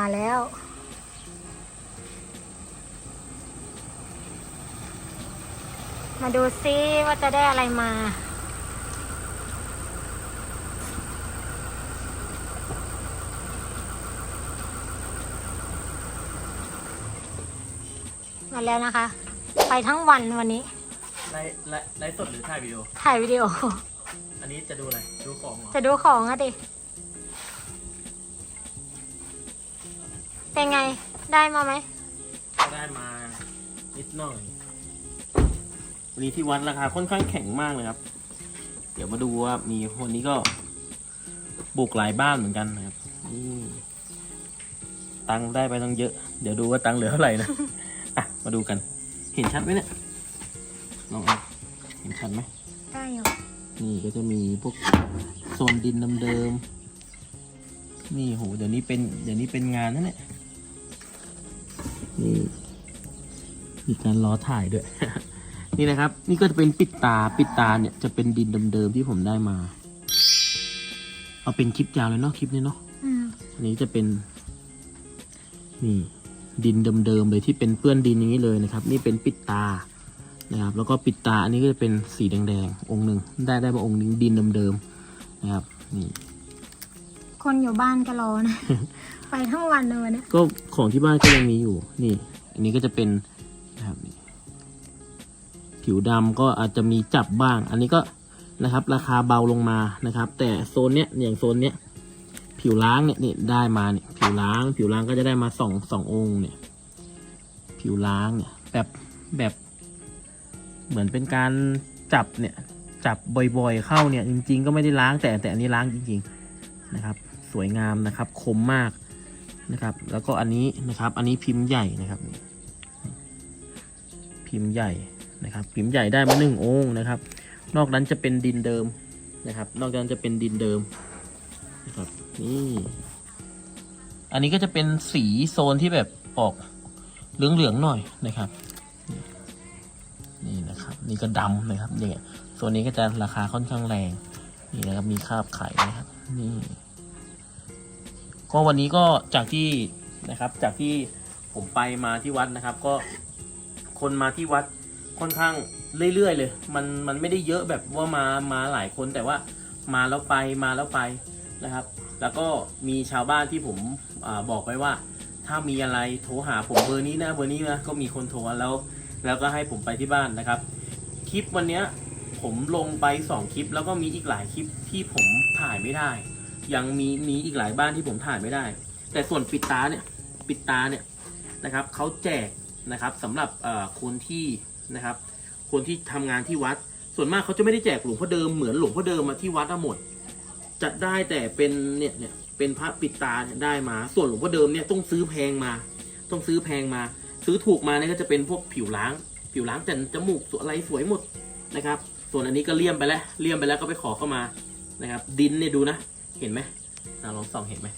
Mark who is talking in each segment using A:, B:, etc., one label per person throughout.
A: มาแล้ว มาดูซิว่าจะได้อะไรมา มาแล้วนะคะ ไปทั้งวันวันนี้
B: ไลฟ์ไลฟ์ไลฟ์สดหรือถ่ายวิดีโอ
A: ถ่ายวิดีโอ
B: อันนี้จะดูอะไร ดูของเหรอ
A: จะดูของอะดิ เป็นไง ได้มาไหม
B: ได้มานิดหน่อย วันนี้ที่วัดราคาค่อนข้างแข็งมากเลยครับ เดี๋ยวมาดูว่ามีวันนี้ก็บุกหลายบ้านเหมือนกันนะครับนี่ตังค์ได้ไปตั้งเยอะ เดี๋ยวดูว่าตังค์เหลือเท่าไหร่นะ อะ มาดูกัน เห็นชัดไหมเนี่ยลองเอาเห็นชัดไหม
A: ได้อยู่
B: นี่ก็จะมีพวกโซนดินเดิมๆนี่โห เดี๋ยวนี้เป็น เดี๋ยวนี้เป็นงานนั่นแหละ นี่มีการล้อถ่ายด้วย นี่นะครับ นี่ก็จะเป็นปิดตาปิดตาเนี่ยจะเป็นดินเดิมๆที่ผมได้มา เอาเป็นคลิปยาวเลยเนาะคลิปนี้เนาะ
A: อืม
B: อันนี้จะเป็น นี่ ดินเดิมๆเลยที่เป็นเปื้อนดินอย่างนี้เลยนะครับ นี่เป็นปิดตานะครับ แล้วก็ปิดตาอันนี้ก็จะเป็นสีแดงๆองค์หนึ่งได้ได้มาองค์หนึงดินเดิมๆนะครับ นี่
A: คนอยู่บ้านก็รอนะ ไปทั้งวันเลยวันเนี้ย
B: ก็ของที่บ้านก็ยังมีอยู่ นี่ อันนี้ก็จะเป็นนะครับนี่ผิวดำก็อาจจะมีจับบ้าง อันนี้ก็นะครับ ราคาเบาลงมานะครับ แต่โซนเนี้ยอย่างโซนเนี้ยผิวล้างเนี่ยนี่ได้มาเนี่ยผิวล้าง ผิวล้างก็จะได้มาสองสององค์เนี่ย ผิวล้างเนี่ยแบบแบบ เหมือนเป็นการจับเนี่ย จับบ่อยๆเข้าเนี่ย จริง ๆ ก็ไม่ได้ล้างแต่แต่อันนี้ล้างจริง ๆ นะครับ สวยงามนะครับ คมมากนะครับ แล้วก็อันนี้นะครับ อันนี้พิมพ์ใหญ่นะครับ พิมพ์ใหญ่นะครับ พิมพ์ใหญ่ได้มาหนึ่งองค์นะครับ นอกนั้นจะเป็นดินเดิมนะครับ นอกนั้นจะเป็นดินเดิมนะครับ นี่ อันนี้ก็จะเป็นสีโซนที่แบบออกเหลืองๆหน่อยนะครับ นี่นะครับ นี่ก็ดำนะครับเนี่ยโซนนี้ก็จะราคาค่อนข้างแรง นี่นะครับ มีคาบไข่นะครับ นี่ ก็วันนี้ก็จากที่นะครับ จากที่ผมไปมาที่วัดนะครับ ก็คนมาที่วัดค่อนข้างเรื่อยๆเลย มันมันไม่ได้เยอะแบบว่ามามาหลายคนแต่ว่ามาแล้วไปมาแล้วไปนะครับ แล้วก็มีชาวบ้านที่ผมอบอกไว้ว่า ถ้ามีอะไรโทรหาผมเบอร์นี้นะเบอร์นี้นะก็มีคนโทรแล้ว แล้วก็ให้ผมไปที่บ้านนะครับ คลิปวันนี้ผมลงไปสองคลิป แล้วก็มีอีกหลายคลิปที่ผมถ่ายไม่ได้ ยังมีมีอีกหลายบ้านที่ผมถ่ายไม่ได้ แต่ส่วนปิดตาเนี่ยปิดตาเนี่ยนะครับเขาแจกนะครับสำหรับคนที่นะครับ คนที่ทำงานที่วัด ส่วนมากเขาจะไม่ได้แจกหลวงพ่อเดิมเหมือนหลวงพ่อเดิมมาที่วัดทั้งหมดจะได้แต่เป็นเนี่ยเนี่ยเป็นพระปิดตาเนี่ยได้มา ส่วนหลวงพ่อเดิมเนี่ยต้องซื้อแพงมา ต้องซื้อแพงมา ซื้อถูกมาเนี่ยก็จะเป็นพวกผิวล้าง ผิวล้างแต่จมูกสวยอะไรสวยหมดนะครับ ส่วนอันนี้ก็เลี่ยมไปแล้วเลี่ยมไปแล้วก็ไปขอเข้ามานะครับ ดินเนี่ยดูนะ เห็นไหมนะลองส่องเห็นไหม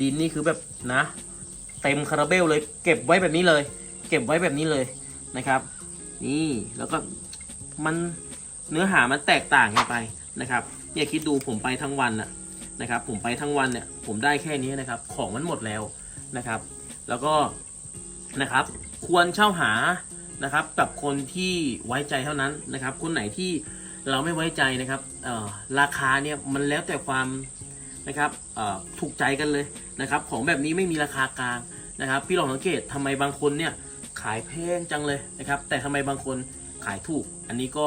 B: ดินนี่คือแบบนะ เต็มคาราเบลเลย เก็บไว้แบบนี้เลย เก็บไว้แบบนี้เลยนะครับ นี่แล้วก็มันเนื้อหามันแตกต่างกันไปนะครับเนี่ยคิดดูผมไปทั้งวันนะนะครับ ผมไปทั้งวันเนี่ย ผมได้แค่นี้นะครับ ของมันหมดแล้วนะครับ แล้วก็นะครับควรเช่าหานะครับกับคนที่ไว้ใจเท่านั้นนะครับ คนไหนที่ เราไม่ไว้ใจนะครับราคาเนี่ยมันแล้วแต่ความนะครับถูกใจกันเลยนะครับ ของแบบนี้ไม่มีราคากลางนะครับ พี่ลองสังเกตทำไมบางคนเนี่ยขายแพงจังเลยนะครับ แต่ทำไมบางคนขายถูก อันนี้ก็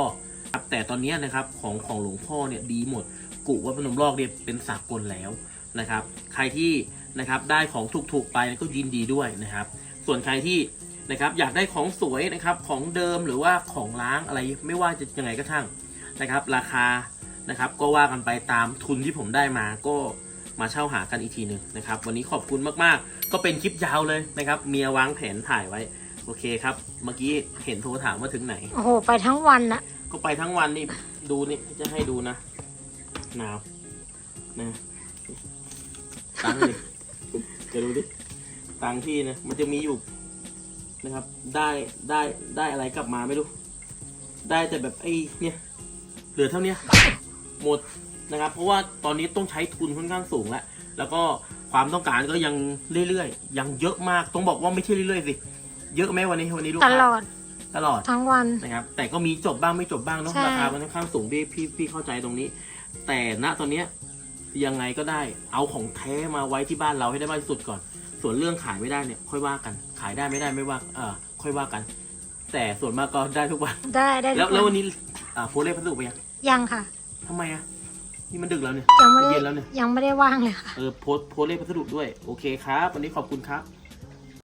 B: ครับแต่ตอนนี้นะครับของของหลวงพ่อเนี่ยดีหมด กุวัดพนมลอกเนี่ยเป็นสากลแล้วนะครับ ใครที่นะครับได้ของถูกๆไปก็ยินดีด้วยนะครับ ส่วนใครที่นะครับอยากได้ของสวยนะครับของเดิมหรือว่าของล้างอะไรไม่ว่าจะยังไงก็ช่าง นะครับ ราคานะครับ ก็ว่ากันไปตามทุนที่ผมได้มาก็มาเช่าหากันอีกทีหนึ่งนะครับ วันนี้ขอบคุณมากๆ ก็เป็นคลิปยาวเลยนะครับ เมียวางแผนถ่ายไว้ โอเคครับ เมื่อกี้เห็นโทรถามว่าถึงไหน
A: โอ้โห ไปทั้งวันอะ
B: ก็ไปทั้งวันนี่ดูนี่จะให้ดูนะหนาวนะตังค์ดิจะดูดิตังค์พี่นะมันจะมีอยู่นะครับ ได้ได้ได้อะไรกลับมาไม่รู้ ได้แต่แบบไอ้เนี่ย เหลือเท่าเนี้ยหมดนะครับ เพราะว่าตอนนี้ต้องใช้ทุนค่อนข้างสูงแล้วแล้วก็ความความต้องการก็ยังเรื่อยๆ ยังเยอะมาก ต้องบอกว่าไม่ใช่เรื่อยๆสิ เยอะไหมวันนี้วันนี้ลูก
A: ต
B: ค้า
A: ลอด
B: ตลอด
A: ทั้งวัน
B: นะครับ แต่ก็มีจบบ้างไม่จบบ้างเนาะ
A: ใช่
B: ราคา มันค่อนข้างสูงพี่พี่พี่เข้าใจตรงนี้ แต่ณตอนเนี้ยยังไงก็ได้ เอาของแท้มาไว้ที่บ้านเราให้ได้มากที่สุดก่อน ส่วนเรื่องขายไม่ได้เนี่ย ค่อยว่ากัน ขายได้ไม่ได้ไม่ว่า เออค่อยว่ากัน แต่ส่วนมากก็ได้ทุกวัน
A: ได้ได้
B: แล้ว
A: ทุก
B: แล้ววันนี้ อ่าโพสต์เลขพัสดุไปยัง
A: ยังค่ะ
B: ทำไมอะ นี่มันดึกแล้วเนี่ย
A: ยังไม่ได้
B: เย็นแล้วเนี่ย
A: ยังไม่ได้ว่างเลยค่ะ
B: เออโพสต์โพสต์เลขพัสดุด้วย โอเคครับ วันนี้ขอบคุณครับ